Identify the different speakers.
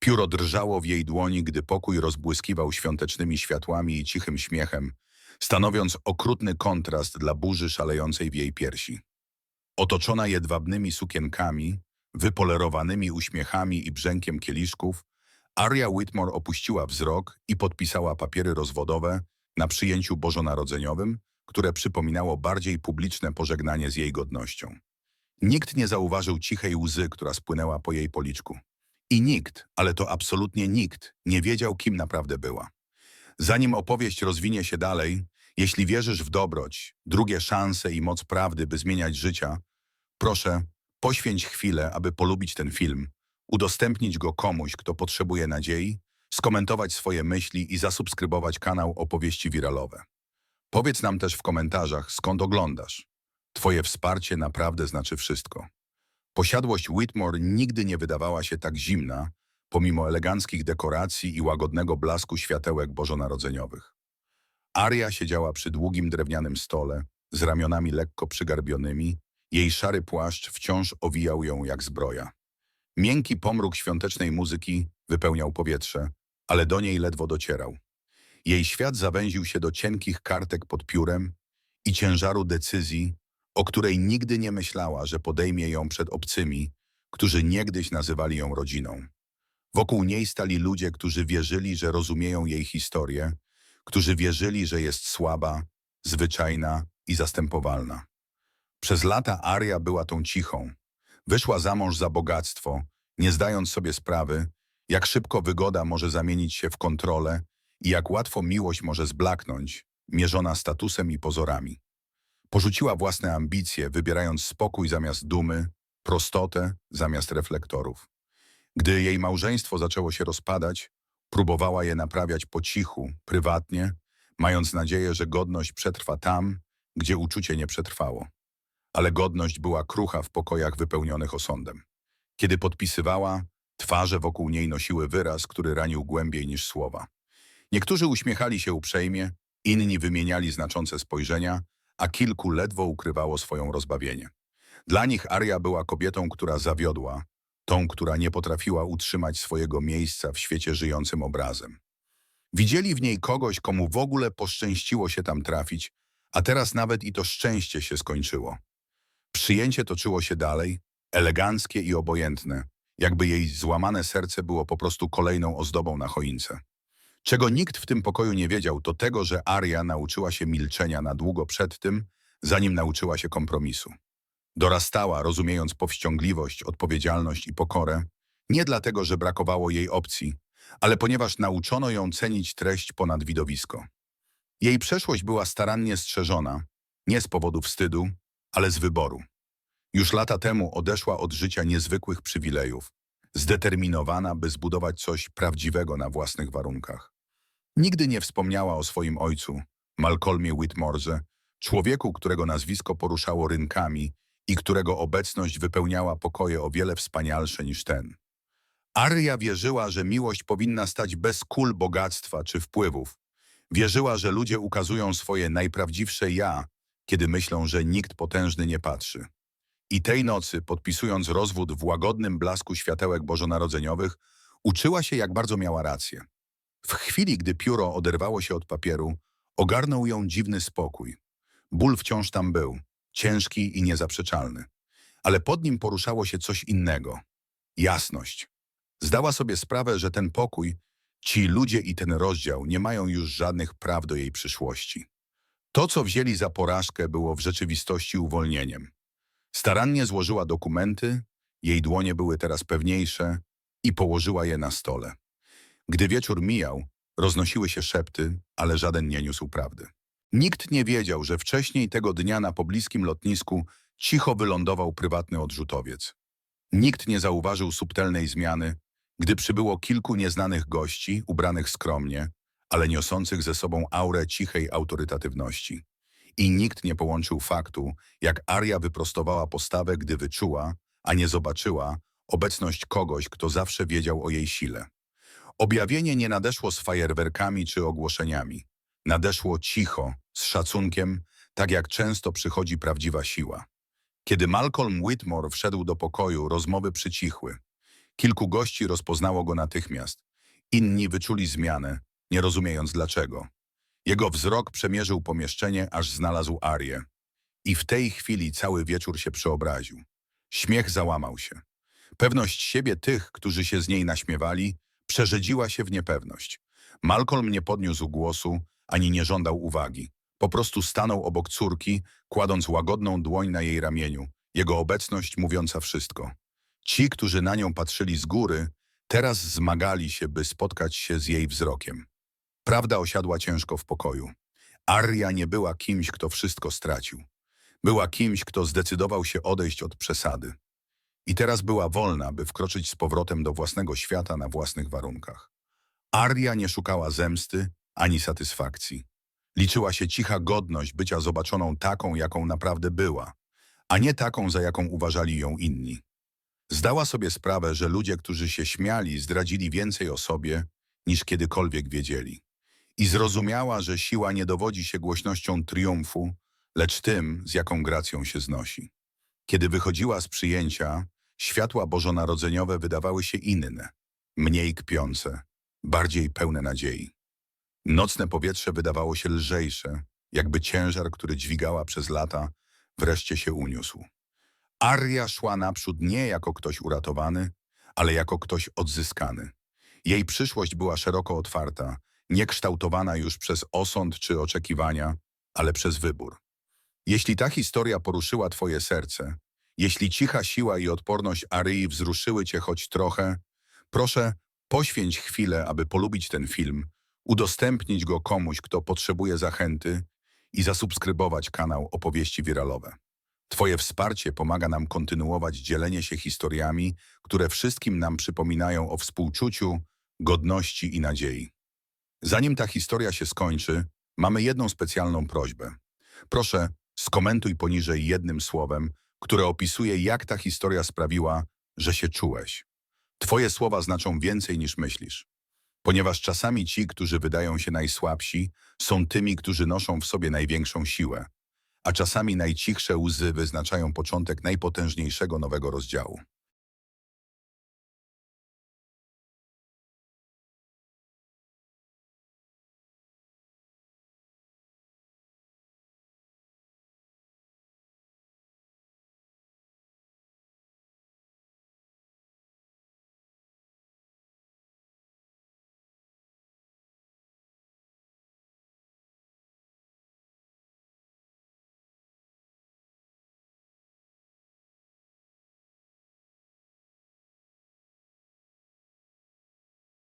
Speaker 1: Pióro drżało w jej dłoni, gdy pokój rozbłyskiwał świątecznymi światłami i cichym śmiechem, stanowiąc okrutny kontrast dla burzy szalejącej w jej piersi. Otoczona jedwabnymi sukienkami, wypolerowanymi uśmiechami i brzękiem kieliszków, Aria Whitmore opuściła wzrok i podpisała papiery rozwodowe na przyjęciu bożonarodzeniowym, które przypominało bardziej publiczne pożegnanie z jej godnością. Nikt nie zauważył cichej łzy, która spłynęła po jej policzku. I nikt, ale to absolutnie nikt, nie wiedział, kim naprawdę była. Zanim opowieść rozwinie się dalej, jeśli wierzysz w dobroć, drugie szanse i moc prawdy, by zmieniać życia, proszę, poświęć chwilę, aby polubić ten film, udostępnić go komuś, kto potrzebuje nadziei, skomentować swoje myśli i zasubskrybować kanał Opowieści Wiralowe. Powiedz nam też w komentarzach, skąd oglądasz. Twoje wsparcie naprawdę znaczy wszystko. Posiadłość Whitmore nigdy nie wydawała się tak zimna, pomimo eleganckich dekoracji i łagodnego blasku światełek bożonarodzeniowych. Aria siedziała przy długim drewnianym stole, z ramionami lekko przygarbionymi, jej szary płaszcz wciąż owijał ją jak zbroja. Miękki pomruk świątecznej muzyki wypełniał powietrze, ale do niej ledwo docierał. Jej świat zawęził się do cienkich kartek pod piórem i ciężaru decyzji, o której nigdy nie myślała, że podejmie ją przed obcymi, którzy niegdyś nazywali ją rodziną. Wokół niej stali ludzie, którzy wierzyli, że rozumieją jej historię, którzy wierzyli, że jest słaba, zwyczajna i zastępowalna. Przez lata Aria była tą cichą. Wyszła za mąż za bogactwo, nie zdając sobie sprawy, jak szybko wygoda może zamienić się w kontrolę i jak łatwo miłość może zblaknąć, mierzona statusem i pozorami. Porzuciła własne ambicje, wybierając spokój zamiast dumy, prostotę zamiast reflektorów. Gdy jej małżeństwo zaczęło się rozpadać, próbowała je naprawiać po cichu, prywatnie, mając nadzieję, że godność przetrwa tam, gdzie uczucie nie przetrwało. Ale godność była krucha w pokojach wypełnionych osądem. Kiedy podpisywała, twarze wokół niej nosiły wyraz, który ranił głębiej niż słowa. Niektórzy uśmiechali się uprzejmie, inni wymieniali znaczące spojrzenia, a kilku ledwo ukrywało swoją rozbawienie. Dla nich Aria była kobietą, która zawiodła, tą, która nie potrafiła utrzymać swojego miejsca w świecie żyjącym obrazem. Widzieli w niej kogoś, komu w ogóle poszczęściło się tam trafić, a teraz nawet i to szczęście się skończyło. Przyjęcie toczyło się dalej, eleganckie i obojętne, jakby jej złamane serce było po prostu kolejną ozdobą na choince. Czego nikt w tym pokoju nie wiedział, to tego, że Aria nauczyła się milczenia na długo przed tym, zanim nauczyła się kompromisu. Dorastała, rozumiejąc powściągliwość, odpowiedzialność i pokorę, nie dlatego, że brakowało jej opcji, ale ponieważ nauczono ją cenić treść ponad widowisko. Jej przeszłość była starannie strzeżona, nie z powodu wstydu, ale z wyboru. Już lata temu odeszła od życia niezwykłych przywilejów, zdeterminowana, by zbudować coś prawdziwego na własnych warunkach. Nigdy nie wspomniała o swoim ojcu, Malcolmie Whitmorze, człowieku, którego nazwisko poruszało rynkami i którego obecność wypełniała pokoje o wiele wspanialsze niż ten. Aria wierzyła, że miłość powinna stać bez kul bogactwa czy wpływów. Wierzyła, że ludzie ukazują swoje najprawdziwsze ja, kiedy myślą, że nikt potężny nie patrzy. I tej nocy, podpisując rozwód w łagodnym blasku światełek bożonarodzeniowych, uczyła się, jak bardzo miała rację. W chwili, gdy pióro oderwało się od papieru, ogarnął ją dziwny spokój. Ból wciąż tam był, ciężki i niezaprzeczalny. Ale pod nim poruszało się coś innego. Jasność. Zdała sobie sprawę, że ten pokój, ci ludzie i ten rozdział nie mają już żadnych praw do jej przyszłości. To, co wzięli za porażkę, było w rzeczywistości uwolnieniem. Starannie złożyła dokumenty, jej dłonie były teraz pewniejsze i położyła je na stole. Gdy wieczór mijał, roznosiły się szepty, ale żaden nie niósł prawdy. Nikt nie wiedział, że wcześniej tego dnia na pobliskim lotnisku cicho wylądował prywatny odrzutowiec. Nikt nie zauważył subtelnej zmiany, gdy przybyło kilku nieznanych gości, ubranych skromnie, ale niosących ze sobą aurę cichej autorytatywności. I nikt nie połączył faktu, jak Aria wyprostowała postawę, gdy wyczuła, a nie zobaczyła, obecność kogoś, kto zawsze wiedział o jej sile. Objawienie nie nadeszło z fajerwerkami czy ogłoszeniami. Nadeszło cicho, z szacunkiem, tak jak często przychodzi prawdziwa siła. Kiedy Malcolm Whitmore wszedł do pokoju, rozmowy przycichły. Kilku gości rozpoznało go natychmiast. Inni wyczuli zmianę, nie rozumiejąc dlaczego. Jego wzrok przemierzył pomieszczenie, aż znalazł Arię. I w tej chwili cały wieczór się przeobraził. Śmiech załamał się. Pewność siebie tych, którzy się z niej naśmiewali, przerzedziła się w niepewność. Malcolm nie podniósł głosu, ani nie żądał uwagi. Po prostu stanął obok córki, kładąc łagodną dłoń na jej ramieniu, jego obecność mówiąca wszystko. Ci, którzy na nią patrzyli z góry, teraz zmagali się, by spotkać się z jej wzrokiem. Prawda osiadła ciężko w pokoju. Arya nie była kimś, kto wszystko stracił. Była kimś, kto zdecydował się odejść od przesady. I teraz była wolna, by wkroczyć z powrotem do własnego świata na własnych warunkach. Arya nie szukała zemsty ani satysfakcji. Liczyła się cicha godność bycia zobaczoną taką, jaką naprawdę była, a nie taką, za jaką uważali ją inni. Zdała sobie sprawę, że ludzie, którzy się śmiali, zdradzili więcej o sobie, niż kiedykolwiek wiedzieli. I zrozumiała, że siła nie dowodzi się głośnością triumfu, lecz tym, z jaką gracją się znosi. Kiedy wychodziła z przyjęcia, światła bożonarodzeniowe wydawały się inne, mniej kpiące, bardziej pełne nadziei. Nocne powietrze wydawało się lżejsze, jakby ciężar, który dźwigała przez lata, wreszcie się uniósł. Arja szła naprzód nie jako ktoś uratowany, ale jako ktoś odzyskany. Jej przyszłość była szeroko otwarta, niekształtowana już przez osąd czy oczekiwania, ale przez wybór. Jeśli ta historia poruszyła twoje serce, jeśli cicha siła i odporność Aryi wzruszyły cię choć trochę, proszę, poświęć chwilę, aby polubić ten film, udostępnić go komuś, kto potrzebuje zachęty i zasubskrybować kanał Opowieści Wiralowe. Twoje wsparcie pomaga nam kontynuować dzielenie się historiami, które wszystkim nam przypominają o współczuciu, godności i nadziei. Zanim ta historia się skończy, mamy jedną specjalną prośbę. Proszę, skomentuj poniżej jednym słowem, które opisuje, jak ta historia sprawiła, że się czułeś. Twoje słowa znaczą więcej niż myślisz. Ponieważ czasami ci, którzy wydają się najsłabsi, są tymi, którzy noszą w sobie największą siłę, a czasami najcichsze łzy wyznaczają początek najpotężniejszego nowego rozdziału.